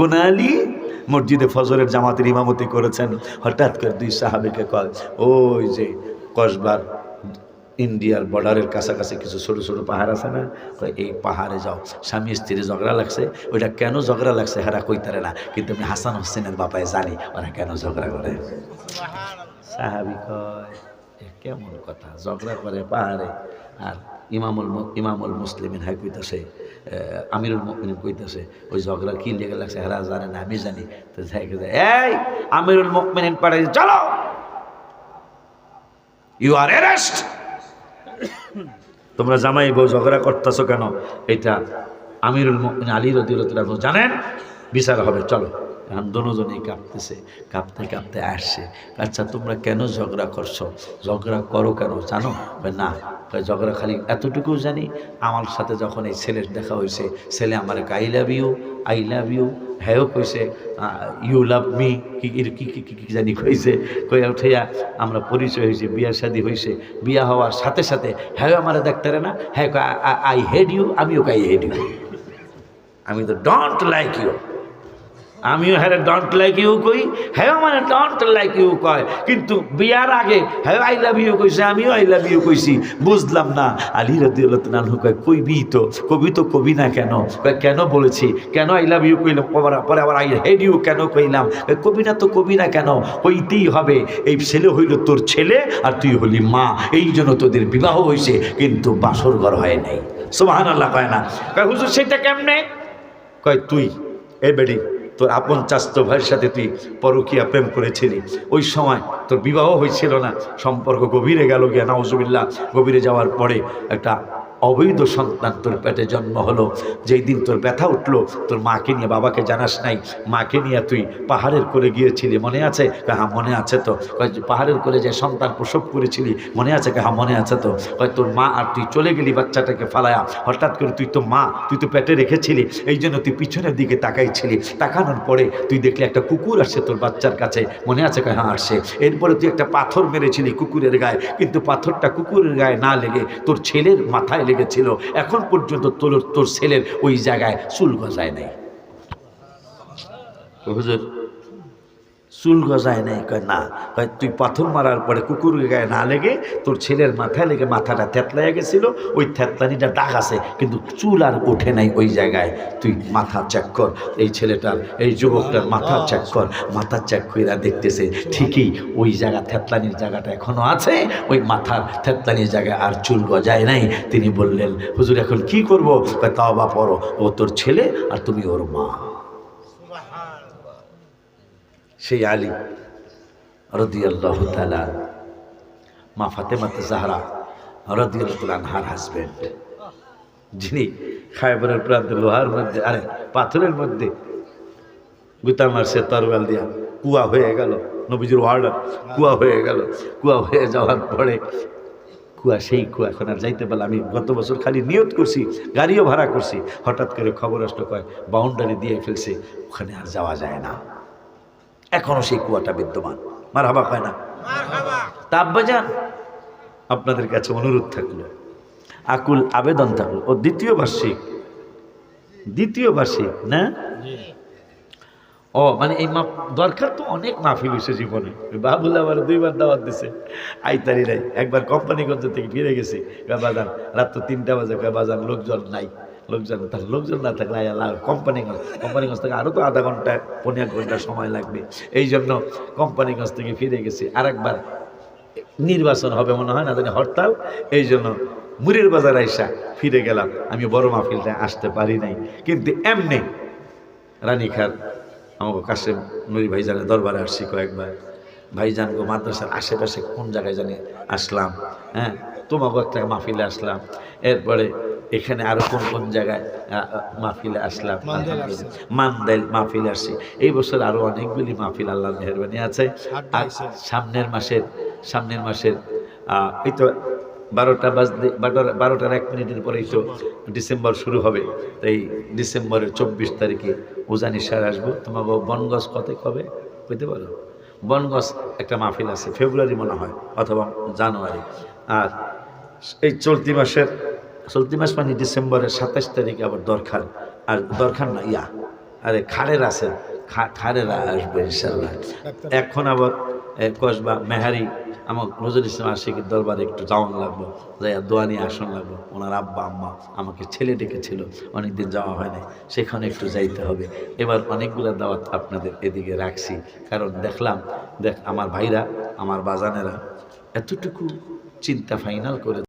কোন আলী মসজিদে ফজরের জামাতের ইমামতি করেছেন। হঠাৎ করে দুই সাহাবিকে কল ওই যে কসবার ইন্ডিয়ার বর্ডারের কাছাকাছি কিছু ছোট ছোট পাহাড় আছে না? এই পাহাড়ে যাও, স্বামী স্ত্রী ঝগড়া লাগছে, ওইটা কেন ঝগড়া লাগছে হেরা কইতারে না, কিন্তু আমি হাসান হোসেনের বাপায় জানি ওরা কেন ঝগড়া করে। সাহাবি কয় কেমন কথা, ঝগড়া করে পাহাড়ে, আর ইমামুল ইমামুল মুসলিমিন হাই কইতাছে আমিরুল মুমিনিন কইতাছে, ওই ঝগড়া কি লেগে লাগছে, হেরা জানে না, আমি জানি। তো এই, আমিরুল মুমিনিন পাড়ায় চলো। ইউ আর অ্যারেস্ট তোমরা জামাই বউ ঝগড়া করতেছো কেন? এটা আমিরুল মুমিন আলী রদিউল্লাহ জানেন। বিচার হবে, চলো। এখন দুজনেই কাঁপতেছে, কাঁপতে কাঁপতে আসছে। আচ্ছা তোমরা কেন ঝগড়া করছ? ঝগড়া করো কেন? জানো? না ঝগড়া খালি এতটুকু জানি, আমার সাথে যখন এই ছেলের দেখা হয়েছে, ছেলে আমার I love you I love you হ্যাঁ কইছে ইউ লাভ মি কি, কি- কি কি কি কি জানি কইছে কই উঠাইয়া আমরা পরিচয় হয়েছে, বিয়া শাদি হয়েছে, বিয়া হওয়ার সাথে সাথে হ্যাঁ আমার দেখতারে না হ্যাঁ আই হেড ইউ আমিও আই হেড ইউ আমি তো ডোন্ট লাইক ইউ আমিও হ্যাঁ ডন্ট লাইক ইউ কই। হ্যাঁ মানে ডন্ট লাইক ইউ কয়। কিন্তু বিয়ার আগে হ্যাঁ আই লাভ ইউ কইছে, আমিও আই লাভ ইউ কইছি। বুঝলাম না। আলী রদিউল্লাহ কয়, কইবি তো, কবি তো কবি না কেন? কয়, কেন বলেছি? কেন আই লাভ ইউ কইলাম? পরে আবার আই হেড ইউ কেন কইলাম? কবি না তো কবি না কেন? কইতেই হবে। এই ছেলে হইল তোর ছেলে আর তুই হলি মা। এই জন্য তোদের বিবাহ হয়েছে কিন্তু বাসর ঘর হয় নাই। সোহান আল্লাহ কয় না। কয়, হুজুর, সেটা কেমনে? কয়, তুই এই বেডি তোর আপন চাস্ত ভাইয়ের সাথে তুই পরকীয়া প্রেম করেছিলি। ওই সময় তোর বিবাহ হয়েছিল না। সম্পর্ক গভীরে গেল গিয়া, নাউজুবিল্লাহ। গভীরে যাওয়ার পরে একটা অবৈধ সন্তান তোর পেটে জন্ম হলো। যেই দিন তোর ব্যথা উঠল, তোর মাকে নিয়ে বাবাকে জানাস নাই। মাকে নিয়ে তুই পাহাড়ের কোলে গিয়েছিলি, মনে আছে? হ্যাঁ মনে আছে তো। পাহাড়ের কোলে যে সন্তান প্রসব করেছিলি, মনে আছে? হ্যাঁ মনে আছে তো। কয়, তোর মা আর তুই চলে গেলি বাচ্চাটাকে ফালায়া। হঠাৎ করে তুই তো মা, তুই তো পেটে রেখেছিলি। এই জন্য তুই পিছনের দিকে তাকাইছিলি। তাকানোর পরে তুই দেখলি একটা কুকুর আসছে তোর বাচ্চার কাছে। মনে আছে? হ্যাঁ আসছে এরপরে তুই একটা পাথর মেরেছিলি কুকুরের গায়ে। কিন্তু পাথরটা কুকুরের গায়ে না লেগে তোর ছেলের মাথায় লেগেছিল। এখন পর্যন্ত তোর তোর ছেলের ওই জায়গায় চুল গজায় নাই। হুজুর চুল গজায় নাই, কয় না, কয় তুই পাথর মারার পরে কুকুরের গায়ে না লেগে তোর ছেলের মাথায় লেগে মাথাটা থেতলাইয়া গেছিল, ওই থেতলানিটা দাগ আছে, কিন্তু চুল আর ওঠে নাই ওই জায়গায়। তুই মাথা চেক কর, এই ছেলেটার, এই যুবকটার মাথা চেক কর, মাথা চেক কইরা দেখতেছে, ঠিকই ওই জায়গা, থেতলানির জায়গাটা এখনও আছে, ওই মাথার থেতলানির জায়গায় আর চুল গজায় নাই। তিনি বললেন, হুজুর, এখন কি করব? তাও বা পড়ো, ও তোর ছেলে আর তুমি ওর মা। সেই আলী রদিয়াল্লাহ তালা মা ফাতেমাতে জাহরা রদিয়াল্লাহ আনহার হাজব্যান্ড যিনি খাইবরের প্রান্তে লোহার মধ্যে, আরে পাথরের মধ্যে গুতা মারছে তরওয়াল দিয়া কুয়া হয়ে গেল, নবীজির ওয়ার্ডার কুয়া হয়ে গেল। কুয়া হয়ে যাওয়ার পরে কুয়া, সেই কুয়া এখন আর যাইতে পারলাম আমি গত বছর খালি নিয়ত করছি, গাড়িও ভাড়া করছি। হঠাৎ করে খবর আসলো, কয় বাউন্ডারি দিয়ে ফেলছে, ওখানে আর যাওয়া যায় না। এখনও সেই কুয়াটা বিদ্যমান। মার হাবা হয় না। তা আব্বাজান আপনাদের কাছে অনুরোধ থাকল। আকুল আবেদন থাকল। ও দ্বিতীয় বার্ষিক। দ্বিতীয় বার্ষিক না? ও মানে এই মাপ দরকার তো অনেক মাহফিল হয়েছে জীবনে। বাবুল আমার দুইবার দাওয়াত দিছে। আইতারি নাই। একবার কোম্পানিগঞ্জ থেকে ফিরে গেছি। বাজান রাত তো তিনটা বাজে। কয় বাজান লোকজন নাই। লোকজন, তাহলে লোকজন না থাকলে কোম্পানিগঞ্জ কোম্পানিগঞ্জ থেকে আরও তো আধা ঘণ্টা, পনেরো ঘণ্টা সময় লাগবে। এই জন্য কোম্পানিগঞ্জ থেকে ফিরে গেছি। আরেকবার নির্বাচন হবে মনে হয় না জানি, হরতাল? এই জন্য মুড়ির বাজার আইসা ফিরে গেলাম। আমি বড় মাহফিলটা আসতে পারি নাই। কিন্তু এমনি রানীখার আমাকে কাশেম নুরি ভাইজানের দরবারে আসছি কয়েকবার। ভাইজান গো মাদ্রাসার আশেপাশে কোন জায়গায় জানি আসলাম হ্যাঁ? তোমাকে একটা মাহফিলে আসলাম। এরপরে এখানে আরও কোন কোন জায়গায় মাহফিলে আসলাম মান্দাইল মাহফিলে আসছি। এই বছর আরও অনেকগুলি মাহফিল আল্লাহর মেহরবানি আছে। আর সামনের মাসের সামনের মাসের এই তো বারোটা বাজতে বারোটা বারোটার এক মিনিটের পরেই তো ডিসেম্বর শুরু হবে। তাই ডিসেম্বরের চব্বিশ তারিখে উজানি সার আসব তোমাকে বনগজ কত কবে কইতে পারো? বনগজ একটা মাহফিল আছে ফেব্রুয়ারি মনে হয় অথবা জানুয়ারি। আর এই চলতি মাসের চলতি মাস মানে ডিসেম্বরের সাতাশ তারিখে আবার দরকার আর দরকার না ইয়া। আরে খাড়ের আছে। খাড়েরা আসবে ইনশাল্লাহ এখন আবার কসবা মেহারি আমার নজরুল ইসলাম আশিকের দরবারে একটু যাওয়ান লাগল যাইয়া দোয়া নিয়ে আসন লাগল ওনার আব্বা আম্মা আমাকে ছেলে ডেকেছিল। অনেকদিন যাওয়া হয় নাই। সেখানে একটু যাইতে হবে। এবার অনেকগুলো দাওয়াত আপনাদের এদিকে রাখছি। কারণ দেখলাম দেখ আমার ভাইরা আমার বাজানেরা এতটুকু চিন্তা ফাইনাল করে